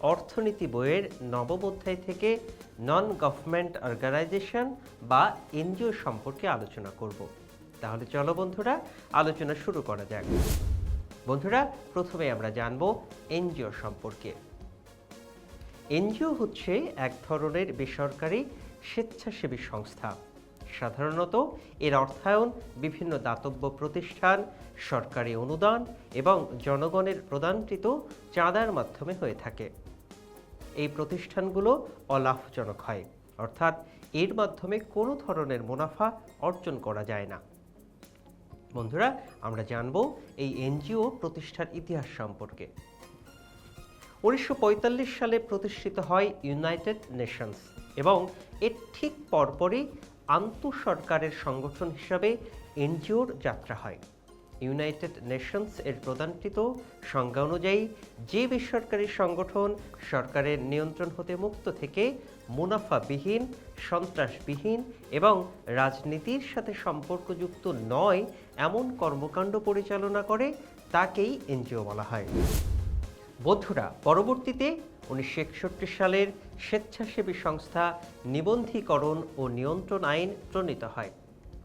অর্থনীতি বইয়ের নবম অধ্যায় থেকে নন গভর্নমেন্ট অর্গানাইজেশন বা এনজিও সম্পর্কে আলোচনা করব। তাহলে চলো বন্ধুরা, আলোচনা শুরু করা যাক। বন্ধুরা, প্রথমে আমরা জানব এনজিও সম্পর্কে। এনজিও হচ্ছে এক ধরনের বেসরকারি স্বেচ্ছাসেবী সংস্থা। সাধারণত এর অর্থায়ন বিভিন্ন দাতব্য প্রতিষ্ঠান, সরকারি অনুদান এবং জনগণের প্রদানকৃত চাঁদার মাধ্যমে হয়ে থাকে। এই প্রতিষ্ঠানগুলো অলাভজনক হয়। অর্থাৎ এর মাধ্যমে কোনো ধরনের মুনাফা অর্জন করা যায় না। বন্ধুরা, আমরা জানব এই এনজিও প্রতিষ্ঠার ইতিহাস সম্পর্কে। উনিশশো পঁয়তাল্লিশ সালে প্রতিষ্ঠিত হয় ইউনাইটেড নেশনস এবং এর ঠিক পরপরই আন্তঃসরকারের সংগঠন হিসাবে এনজিওর যাত্রা হয়। ইউনাইটেড নেশনস এর প্রদানকৃত সংজ্ঞা অনুযায়ী, যে বেসরকারি সংগঠন সরকারের নিয়ন্ত্রণ হতে মুক্ত থেকে মুনাফাবিহীন, সন্ত্রাসবিহীন এবং রাজনীতির সাথে সম্পর্কযুক্ত নয় এমন কর্মকাণ্ড পরিচালনা করে, তাকেই এনজিও বলা হয়। বন্ধুরা, পরবর্তীতে উনিশশো একষট্টি সালের স্বেচ্ছাসেবী সংস্থা নিবন্ধীকরণ ও নিয়ন্ত্রণ আইন প্রণীত হয়।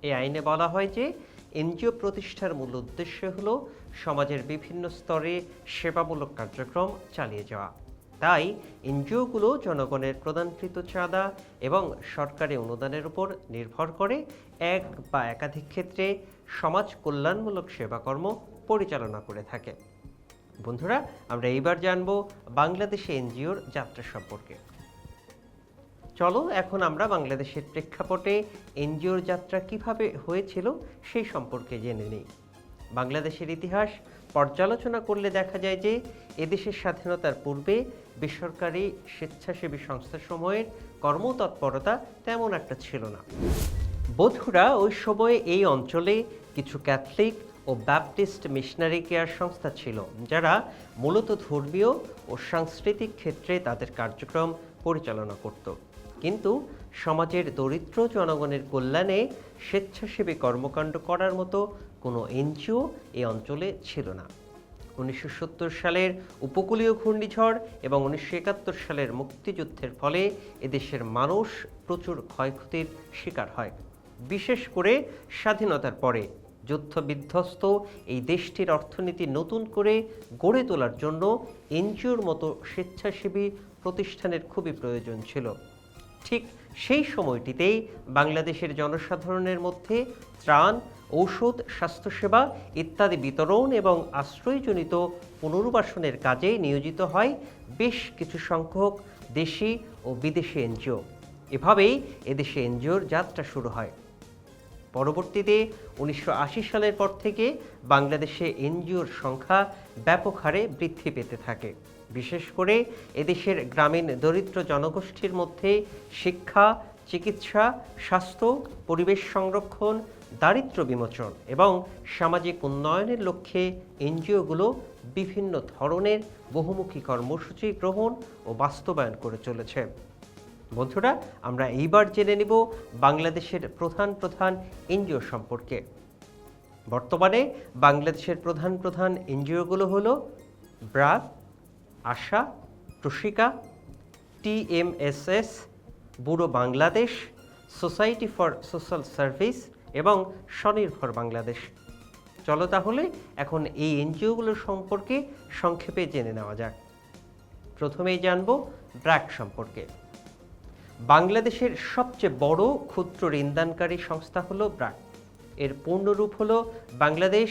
এই আইনে বলা হয় যে এনজিও প্রতিষ্ঠার মূল উদ্দেশ্য হল সমাজের বিভিন্ন স্তরে সেবামূলক কার্যক্রম চালিয়ে যাওয়া। তাই এনজিওগুলো জনগণের প্রদানকৃত চাঁদা এবং সরকারি অনুদানের উপর নির্ভর করে এক বা একাধিক ক্ষেত্রে সমাজ কল্যাণমূলক সেবাকর্ম পরিচালনা করে থাকে। বন্ধুরা, আমরা এইবার জানব বাংলাদেশে এনজিওর যাত্রা সম্পর্কে। চলো, এখন আমরা বাংলাদেশের প্রেক্ষাপটে এনজিওর যাত্রা কীভাবে হয়েছিল সেই সম্পর্কে জেনে নিই। বাংলাদেশের ইতিহাস পর্যালোচনা করলে দেখা যায় যে, এদেশের স্বাধীনতার পূর্বে বেসরকারি স্বেচ্ছাসেবী সংস্থাসমূহের কর্মতৎপরতা তেমন একটা ছিল না। বধুরা ওই সময়ে এই অঞ্চলে কিছু ক্যাথলিক ও ব্যাপটিস্ট মিশনারি কেয়ার সংস্থা ছিল, যারা মূলত ধর্মীয় ও সাংস্কৃতিক ক্ষেত্রে তাদের কার্যক্রম পরিচালনা করত। কিন্তু সমাজের দরিদ্র জনগণের কল্যাণে স্বেচ্ছাসেবী কর্মকাণ্ড করার মতো কোনো এনজিও এই অঞ্চলে ছিল না। উনিশশো সত্তর সালের উপকূলীয় ঘূর্ণিঝড় এবং উনিশশো একাত্তর সালের মুক্তিযুদ্ধের ফলে এদেশের মানুষ প্রচুর ক্ষয়ক্ষতির শিকার হয়। বিশেষ করে স্বাধীনতার পরে যুদ্ধ বিধ্বস্ত এই দেশটির অর্থনীতি নতুন করে গড়ে তোলার জন্য এনজিওর মতো স্বেচ্ছাসেবী প্রতিষ্ঠানের খুবই প্রয়োজন ছিল। ঠিক সেই সময়টিতেই বাংলাদেশের জনসাধারণের মধ্যে ত্রাণ, ঔষধ, স্বাস্থ্যসেবা ইত্যাদি বিতরণ এবং আশ্রয়জনিত পুনর্বাসনের কাজে নিয়োজিত হয় বেশ কিছু সংখ্যক দেশি ও বিদেশি এনজিও। এভাবেই এদেশে এনজিওর যাত্রা শুরু হয়। পরবর্তীতে উনিশশো আশি সালের পর থেকে বাংলাদেশে এনজিওর সংখ্যা ব্যাপক হারে বৃদ্ধি পেতে থাকে। বিশেষ করে এদেশের গ্রামীণ দরিদ্র জনগোষ্ঠীর মধ্যে শিক্ষা, চিকিৎসা, স্বাস্থ্য, পরিবেশ সংরক্ষণ, দারিদ্র বিমোচন এবং সামাজিক উন্নয়নের লক্ষ্যে এনজিওগুলো বিভিন্ন ধরনের বহুমুখী কর্মসূচি গ্রহণ ও বাস্তবায়ন করে চলেছে। বন্ধুরা, আমরা এইবার জেনে নিব বাংলাদেশের প্রধান প্রধান এনজিও সম্পর্কে। বর্তমানে বাংলাদেশের প্রধান প্রধান এনজিওগুলো হলো BRAC ASA, Proshika TMSS bureau Bangladesh, society for social service এবং স্বনির্ভর বাংলাদেশ। চলো তাহলে এখন এই এনজিওগুলোর সম্পর্কে সংক্ষেপে জেনে নেওয়া যাক। প্রথমেই জানব ব্র্যাক সম্পর্কে। বাংলাদেশের সবচেয়ে বড় ক্ষুদ্র ঋণদানকারী সংস্থা হলো ব্র্যাক এর পূর্ণরূপ হলো বাংলাদেশ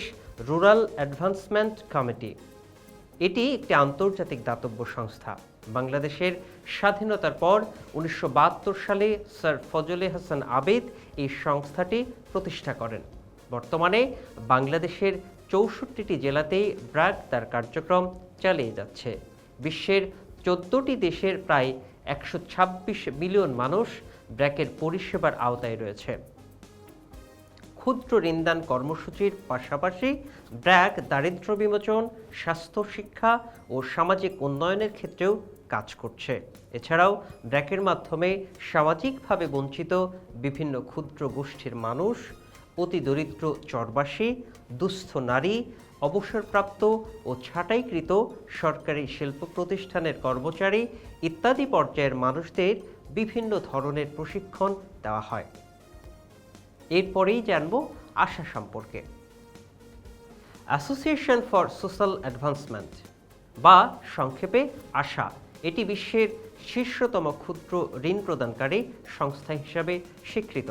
রুরাল অ্যাডভান্সমেন্ট কমিটি। এটি একটি আন্তর্জাতিক দাতব্য সংস্থা। বাংলাদেশের স্বাধীনতার পর উনিশশো বাহাত্তর সালে স্যার ফজলে হাসান আবেদ এই সংস্থাটি প্রতিষ্ঠা করেন। বর্তমানে বাংলাদেশের চৌষট্টিটি জেলাতেই ব্র্যাক তার কার্যক্রম চালিয়ে যাচ্ছে। বিশ্বের চোদ্দোটি দেশের প্রায় একশো ছাব্বিশ মিলিয়ন মানুষ ব্র্যাকের পরিষেবার আওতায় রয়েছে। ক্ষুদ্র ঋণদান কর্মসূচির পাশাপাশি ব্র্যাক দারিদ্র বিমোচন, স্বাস্থ্য শিক্ষা ও সামাজিক উন্নয়নের ক্ষেত্রেও কাজ করছে। এছাড়াও ব্র্যাকের মাধ্যমে সামাজিকভাবে বঞ্চিত বিভিন্ন ক্ষুদ্র গোষ্ঠীর মানুষ, অতি দরিদ্র চরবাসী, দুস্থ নারী, অবসরপ্রাপ্ত ও ছাঁটাইকৃত সরকারি শিল্প প্রতিষ্ঠানের কর্মচারী ইত্যাদি পর্যায়ের মানুষদের বিভিন্ন ধরনের প্রশিক্ষণ দেওয়া হয়। এরপরেই জানব আশা সম্পর্কে। অ্যাসোসিয়েশন ফর সোশ্যাল অ্যাডভান্সমেন্ট বা সংক্ষেপে আশা, এটি বিশ্বের শীর্ষতম ক্ষুদ্র ঋণ প্রদানকারী সংস্থা হিসাবে স্বীকৃত।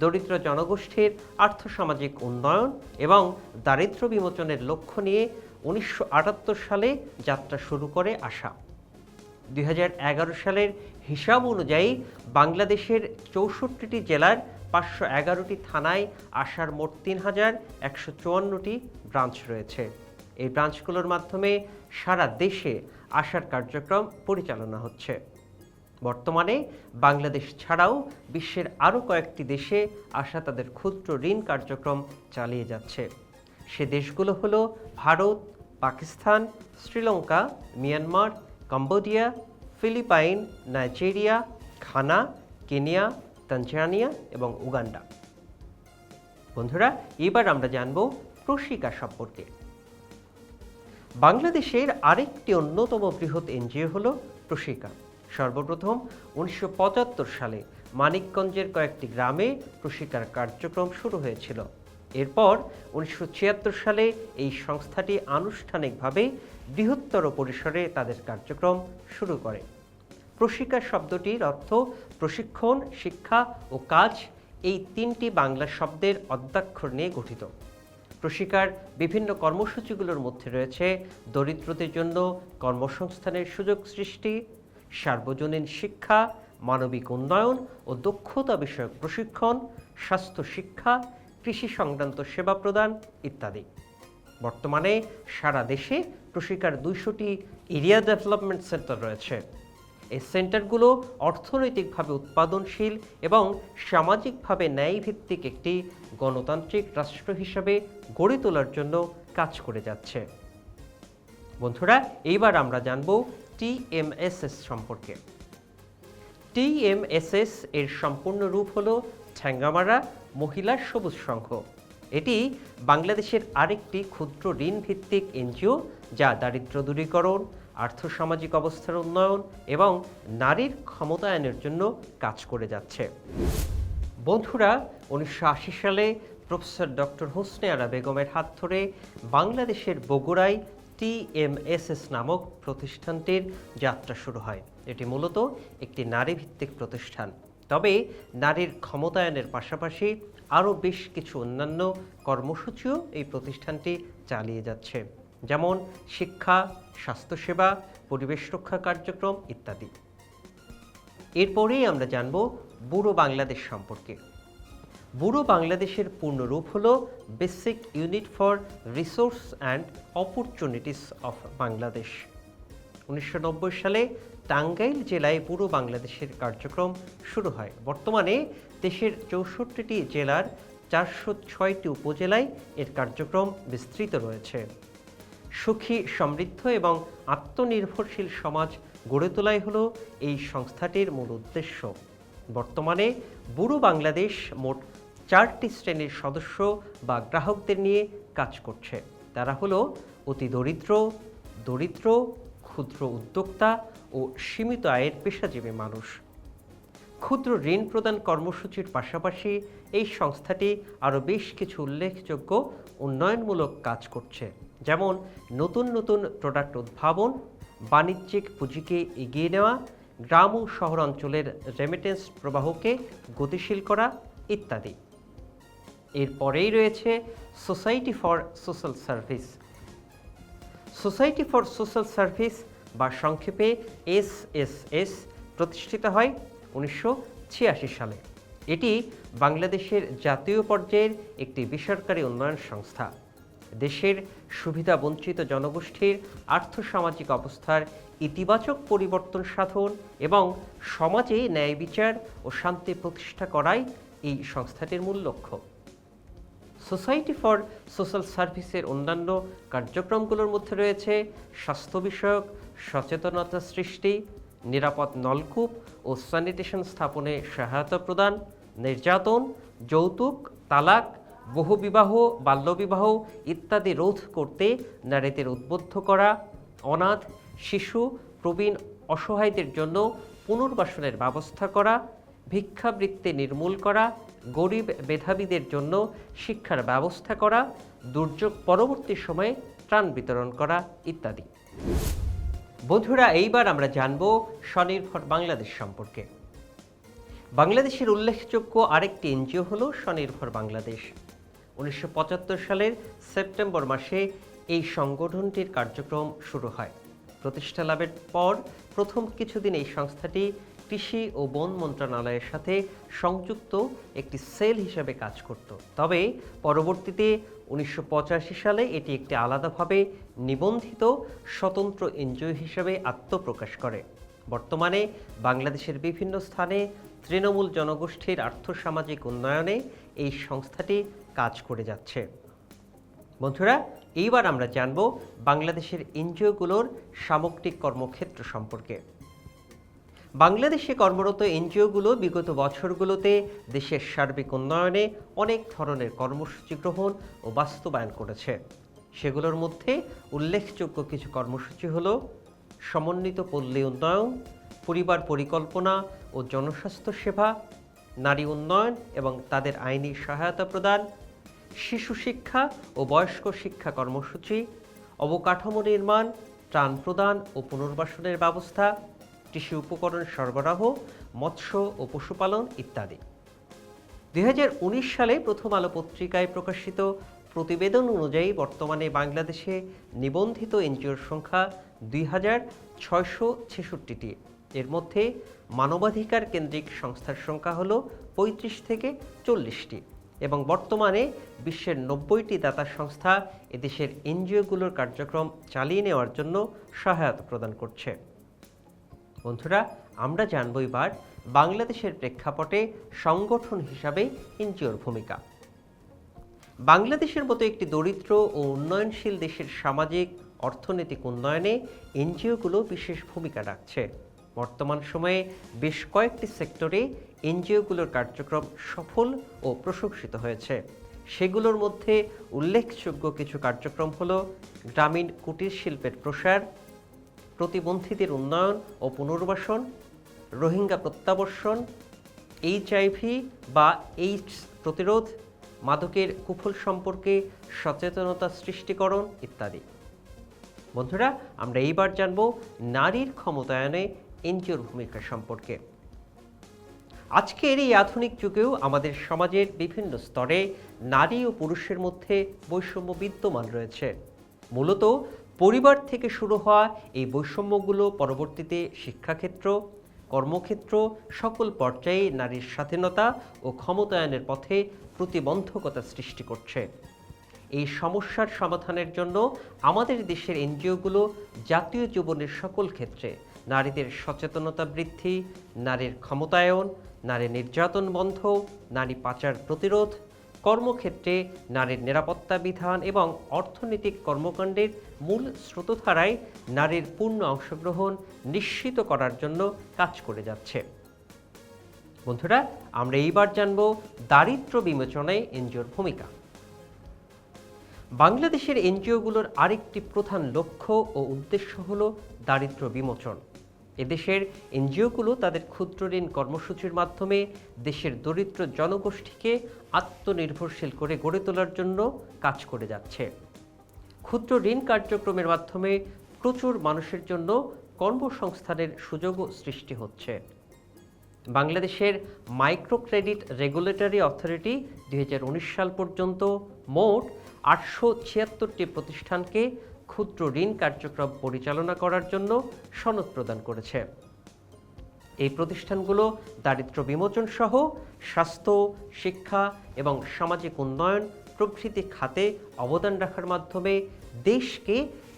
দরিদ্র জনগোষ্ঠীর আর্থসামাজিক উন্নয়ন এবং দারিদ্র্য বিমোচনের লক্ষ্য নিয়ে উনিশশো আটাত্তর সালে যাত্রা শুরু করে আশা। দুই হাজার এগারো সালের হিসাব অনুযায়ী বাংলাদেশের চৌষট্টিটি জেলার পাঁচশো এগারোটি থানায় আসার মোট তিন হাজার একশো চুয়ান্নটি ব্রাঞ্চ রয়েছে। এই ব্রাঞ্চগুলোর মাধ্যমে সারা দেশে আসার কার্যক্রম পরিচালনা হচ্ছে। বর্তমানে বাংলাদেশ ছাড়াও বিশ্বের আরও কয়েকটি দেশে আশা তাদের ক্ষুদ্র ঋণ কার্যক্রম চালিয়ে যাচ্ছে। সে দেশগুলো হলো Bharat, Pakistan, Sri Lanka, Myanmar, Cambodia, Philippine, Nigeria, Ghana, Kenya Tanzania এবং উগান্ডা। বন্ধুরা, এবার আমরা জানব প্রশিকা সম্পর্কে। বাংলাদেশের আরেকটি অন্যতম বৃহৎ এনজিও হল প্রশিকা। সর্বপ্রথম উনিশশো পঁচাত্তর সালে মানিকগঞ্জের কয়েকটি গ্রামে প্রশিকার কার্যক্রম শুরু হয়েছিল। এরপর উনিশশো ছিয়াত্তর সালে এই সংস্থাটি আনুষ্ঠানিকভাবে বৃহত্তর পরিসরে তাদের কার্যক্রম শুরু করে। প্রশিকা শব্দটির অর্থ প্রশিক্ষণ, শিক্ষা ও কাজ, এই তিনটি বাংলা শব্দের অদ্যাক্ষর নিয়ে গঠিত। প্রশিকার বিভিন্ন কর্মসূচিগুলোর মধ্যে রয়েছে দরিদ্রদের জন্য কর্মসংস্থানের সুযোগ সৃষ্টি, সার্বজনীন শিক্ষা, মানবিক উন্নয়ন ও দক্ষতা বিষয়ক প্রশিক্ষণ, স্বাস্থ্য শিক্ষা, কৃষি সংক্রান্ত সেবা প্রদান ইত্যাদি। বর্তমানে সারা দেশে প্রশিকার দুইশোটি এরিয়া ডেভেলপমেন্ট সেন্টার রয়েছে। এই সেন্টারগুলো অর্থনৈতিকভাবে উৎপাদনশীল এবং সামাজিকভাবে ন্যায়ভিত্তিক একটি গণতান্ত্রিক রাষ্ট্র হিসাবে গড়ে তোলার জন্য কাজ করে যাচ্ছে। বন্ধুরা, এইবার আমরা জানব টিএমএসএস সম্পর্কে। টিএমএসএস এর সম্পূর্ণ রূপ হল ঠ্যাঙ্গামারা মহিলা সবুজ সংঘ। এটি বাংলাদেশের আরেকটি ক্ষুদ্র ঋণ ভিত্তিক এনজিও যা দারিদ্র দূরীকরণ আর্থসামাজিক অবস্থার উন্নয়ন এবং নারীর ক্ষমতায়নের জন্য কাজ করে যাচ্ছে। বন্ধুরা, উনিশশো আশি সালে প্রফেসর ডক্টর হোসনে আরা বেগমের হাত ধরে বাংলাদেশের বগুড়ায় টিএমএসএস নামক প্রতিষ্ঠানটির যাত্রা শুরু হয়। এটি মূলত একটি নারীভিত্তিক প্রতিষ্ঠান। তবে নারীর ক্ষমতায়নের পাশাপাশি আরও বেশ কিছু অন্যান্য কর্মসূচিও এই প্রতিষ্ঠানটি চালিয়ে যাচ্ছে। যেমন শিক্ষা, স্বাস্থ্যসেবা, পরিবেশ রক্ষা কার্যক্রম ইত্যাদি। এরপরেই আমরা জানব বুড়ো বাংলাদেশ সম্পর্কে। বুড়ো বাংলাদেশের পূর্ণরূপ হল basic unit for resource and opportunities of Bangladesh. উনিশশো নব্বই সালে টাঙ্গাইল জেলায় পুরো বাংলাদেশের কার্যক্রম শুরু হয়। বর্তমানে দেশের চৌষট্টিটি জেলার চারশো ছয়টি উপজেলায় এর কার্যক্রম বিস্তৃত রয়েছে। সুখী, সমৃদ্ধ এবং আত্মনির্ভরশীল সমাজ গড়ে তোলাই হলো এই সংস্থাটির মূল উদ্দেশ্য। বর্তমানে বুড়ো বাংলাদেশ মোট চারটি শ্রেণির সদস্য বা গ্রাহকদের নিয়ে কাজ করছে। তারা হলো অতি দরিদ্র দরিদ্র, ক্ষুদ্র উদ্যোক্তা ও সীমিত আয়ের পেশাজীবী মানুষ। ক্ষুদ্র ঋণ প্রদান কর্মসূচির পাশাপাশি এই সংস্থাটি আরও বেশ কিছু উল্লেখযোগ্য উন্নয়নমূলক কাজ করছে। যেমন নতুন নতুন প্রোডাক্ট উদ্ভাবন, বাণিজ্যিক পুঁজিকে এগিয়ে নেওয়া, গ্রাম ও শহরাঞ্চলের রেমিটেন্স প্রবাহকে গতিশীল করা ইত্যাদি। এরপরেই রয়েছে society for social service society for social service বা সংক্ষেপে এসএসএস প্রতিষ্ঠিত হয় উনিশশো ছিয়াশি সালে। এটি বাংলাদেশের জাতীয় পর্যায়ের একটি বেসরকারি উন্নয়ন সংস্থা। দেশের সুবিধাবঞ্চিত জনগোষ্ঠীর আর্থসামাজিক অবস্থার ইতিবাচক পরিবর্তন সাধন এবং সমাজে ন্যায় বিচার ও শান্তি প্রতিষ্ঠা করাই এই সংস্থাটির মূল লক্ষ্য। সোসাইটি ফর সোশ্যাল সার্ভিসের অন্যান্য কার্যক্রমগুলোর মধ্যে রয়েছে স্বাস্থ্য বিষয়ক, সচেতনতা সৃষ্টি, নিরাপদ নলকূপ ও স্যানিটেশন স্থাপনে সহায়তা প্রদান, নির্যাতন, যৌতুক, তালাক বহুবিবাহ, বাল্যবিবাহ ইত্যাদি রোধ করতে নারীদের উদ্বুদ্ধ করা, অনাথ, শিশু, প্রবীণ, অসহায়দের জন্য পুনর্বাসনের ব্যবস্থা করা, ভিক্ষাবৃত্তি নির্মূল করা, গরিব মেধাবীদের জন্য শিক্ষার ব্যবস্থা করা, দুর্যোগ পরবর্তী সময়ে ত্রাণ বিতরণ করা ইত্যাদি। বন্ধুরা, এইবার আমরা জানব স্বনির্ভর বাংলাদেশ সম্পর্কে। বাংলাদেশের উল্লেখযোগ্য আরেকটি এনজিও হল স্বনির্ভর বাংলাদেশ। উনিশশো পঁচাত্তর সালের সেপ্টেম্বর মাসে এই সংগঠনটির কার্যক্রম শুরু হয়। প্রতিষ্ঠা লাভের পর প্রথম কিছুদিন এই সংস্থাটি কৃষি ও বন মন্ত্রণালয়ের সাথে সংযুক্ত একটি সেল হিসেবে কাজ করত। তবে পরবর্তীতে উনিশশো পঁচাশি সালে এটি একটি আলাদাভাবে নিবন্ধিত স্বতন্ত্র এনজিও হিসেবে আত্মপ্রকাশ করে। বর্তমানে বাংলাদেশের বিভিন্ন স্থানে তৃণমূল জনগোষ্ঠীর আর্থসামাজিক উন্নয়নে এই সংস্থাটি কাজ করে যাচ্ছে। বন্ধুরা, এইবার আমরা জানব বাংলাদেশের এনজিওগুলোর সামগ্রিক কর্মক্ষেত্র সম্পর্কে। বাংলাদেশে কর্মরত এনজিওগুলো বিগত বছরগুলোতে দেশের সার্বিক উন্নয়নে অনেক ধরনের কর্মসূচি গ্রহণ ও বাস্তবায়ন করেছে। সেগুলোর মধ্যে উল্লেখযোগ্য কিছু কর্মসূচি হল সমন্বিত পল্লী উন্নয়ন, পরিবার পরিকল্পনা ও জনস্বাস্থ্য সেবা, নারী উন্নয়ন এবং তাদের আইনি সহায়তা প্রদান শিশু শিক্ষা ও বয়স্ক শিক্ষা কর্মসূচি, অবকাঠামো নির্মাণ, ত্রাণ প্রদান ও পুনর্বাসনের ব্যবস্থা, কৃষি উপকরণ সরবরাহ, মৎস্য ও পশুপালন ইত্যাদি। দুই হাজার উনিশ সালে প্রথম আলো পত্রিকায় প্রকাশিত প্রতিবেদন অনুযায়ী বর্তমানে বাংলাদেশে নিবন্ধিত এনজিওর সংখ্যা দুই হাজার ছয়শো ছেষট্টিটি। এর মধ্যে মানবাধিকার কেন্দ্রিক সংস্থার সংখ্যা হল পঁয়ত্রিশ থেকে চল্লিশটি। এবং বর্তমানে বিশ্বের নব্বইটি দাতা সংস্থা এদেশের এনজিওগুলোর কার্যক্রম চালিয়ে নেওয়ার জন্য সহায়তা প্রদান করছে। বন্ধুরা, আমরা জানব এবার বাংলাদেশের প্রেক্ষাপটে সংগঠন হিসাবে এনজিওর ভূমিকা। বাংলাদেশের মতো একটি দরিদ্র ও উন্নয়নশীল দেশের সামাজিক, অর্থনৈতিক উন্নয়নে এনজিওগুলো বিশেষ ভূমিকা রাখছে। বর্তমান সময়ে বেশ কয়েকটি সেক্টরে এনজিওগুলোর কার্যক্রম সফল ও প্রশংসিত হয়েছে। সেগুলোর মধ্যে উল্লেখযোগ্য কিছু কার্যক্রম হল গ্রামীণ কুটির শিল্পের প্রসার, প্রতিবন্ধীদের উন্নয়ন ও পুনর্বাসন, রোহিঙ্গা প্রত্যাবর্ষণ এইচআইভি বা এইডস প্রতিরোধ, মাদকের কুফল সম্পর্কে সচেতনতা সৃষ্টিকরণ ইত্যাদি। বন্ধুরা, আমরা এইবার জানব নারীর ক্ষমতায়নে এনজিওর ভূমিকা সম্পর্কে। আজকের এই আধুনিক যুগেও আমাদের সমাজের বিভিন্ন স্তরে নারী ও পুরুষের মধ্যে বৈষম্য বিদ্যমান রয়েছে। মূলত পরিবার থেকে শুরু হওয়া এই বৈষম্যগুলো পরবর্তীতে শিক্ষাক্ষেত্র, কর্মক্ষেত্র, সকল পর্যায়ে নারীর স্বাধীনতা ও ক্ষমতায়নের পথে প্রতিবন্ধকতা সৃষ্টি করছে। এই সমস্যার সমাধানের জন্য আমাদের দেশের এনজিওগুলো জাতীয় জীবনের সকল ক্ষেত্রে নারীদের সচেতনতা বৃদ্ধি, নারীর ক্ষমতায়ন, নারী নির্যাতন বন্ধ, নারী পাচার প্রতিরোধ, কর্মক্ষেত্রে নারীর নিরাপত্তা বিধান এবং অর্থনৈতিক কর্মকাণ্ডের মূল স্রোতধারায় নারীর পূর্ণ অংশগ্রহণ নিশ্চিত করার জন্য কাজ করে যাচ্ছে। বন্ধুরা, আমরা এইবার জানব দারিদ্র বিমোচনায় এনজিওর ভূমিকা। বাংলাদেশের এনজিওগুলোর আরেকটি প্রধান লক্ষ্য ও উদ্দেশ্য হল দারিদ্র বিমোচন। এদেশের এনজিওগুলো তাদের ক্ষুদ্র ঋণ কর্মসূচির মাধ্যমে দেশের দরিদ্র জনগোষ্ঠীকে আত্মনির্ভরশীল করে গড়ে তোলার জন্য কাজ করে যাচ্ছে। ক্ষুদ্র ঋণ কার্যক্রমের মাধ্যমে প্রচুর মানুষের জন্য কর্মসংস্থানের সুযোগও সৃষ্টি হচ্ছে। বাংলাদেশের মাইক্রো ক্রেডিট রেগুলেটরি অথরিটি দু হাজার উনিশ সাল পর্যন্ত মোট আটশো ছিয়াত্তরটি প্রতিষ্ঠানকে ক্ষুদ্র ঋণ কার্যক্রম পরিচালনা করার জন্য সনদ প্রদান করেছে। এই প্রতিষ্ঠানগুলো দারিদ্র বিমোচন সহ স্বাস্থ্য, শিক্ষা এবং সামাজিক উন্নয়ন, প্রভৃতি খাতে অবদান রাখার মাধ্যমে দেশকে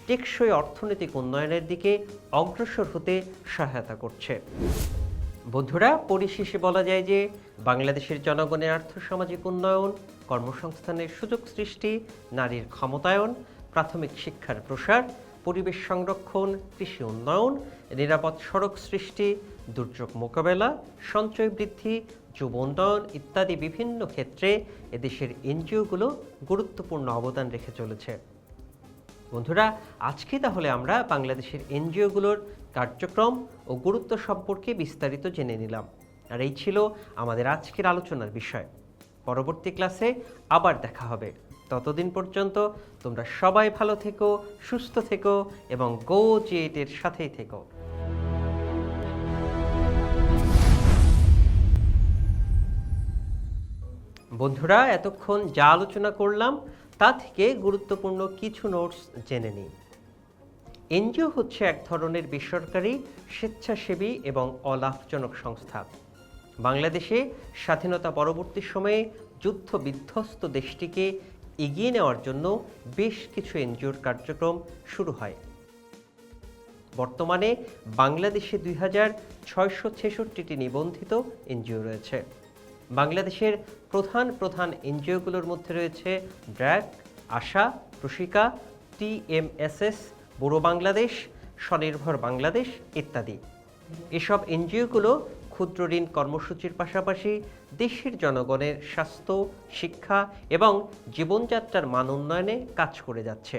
টেকসই অর্থনৈতিক উন্নয়নের দিকে অগ্রসর হতে সহায়তা করছে। বন্ধুরা, পরিশেষে বলা যায় যে বাংলাদেশের জনগণের আর্থসামাজিক উন্নয়ন, কর্মসংস্থানের সুযোগ সৃষ্টি, নারীর ক্ষমতায়ন প্রাথমিক শিক্ষার প্রসার, পরিবেশ সংরক্ষণ, কৃষি উন্নয়ন, নিরাপদ সড়ক সৃষ্টি, দুর্যোগ মোকাবেলা, সঞ্চয় বৃদ্ধি, যুব উন্নয়ন ইত্যাদি বিভিন্ন ক্ষেত্রে এদেশের এনজিওগুলো গুরুত্বপূর্ণ অবদান রেখে চলেছে। বন্ধুরা, আজকে তাহলে আমরা বাংলাদেশের এনজিওগুলোর কার্যক্রম ও গুরুত্ব সম্পর্কে বিস্তারিত জেনে নিলাম। আর এই ছিল আমাদের আজকের আলোচনার বিষয়। পরবর্তী ক্লাসে আবার দেখা হবে। ততদিন পর্যন্ত তোমরা সবাই ভালো থেকো, সুস্থ থেকো এবং গো জেটের সাথেই থেকো। বন্ধুরা, এতক্ষণ যা আলোচনা করলাম, তা থেকে গুরুত্বপূর্ণ কিছু নোটস জেনে নিই। এনজিও হচ্ছে এক ধরনের বেসরকারি, স্বেচ্ছাসেবী এবং অলাভজনক সংস্থা। বাংলাদেশে স্বাধীনতা পরবর্তী সময়ে যুদ্ধ বিধ্বস্ত দেশটিকে এগিয়ে নেওয়ার জন্য বেশ কিছু এনজিওর কার্যক্রম শুরু হয়। বর্তমানে বাংলাদেশে দুই হাজার ছয়শো ছেষট্টিটি নিবন্ধিত এনজিও রয়েছে। বাংলাদেশের প্রধান প্রধান এনজিওগুলোর মধ্যে রয়েছে ব্র্যাক আশা, প্রশিকা, টিএমএসএস, বুড়ো বাংলাদেশ, স্বনির্ভর বাংলাদেশ ইত্যাদি। এসব এনজিওগুলো ক্ষুদ্র ঋণ কর্মসূচির পাশাপাশি দেশের জনগণের স্বাস্থ্য, শিক্ষা এবং জীবনযাত্রার মান উন্নয়নে কাজ করে যাচ্ছে।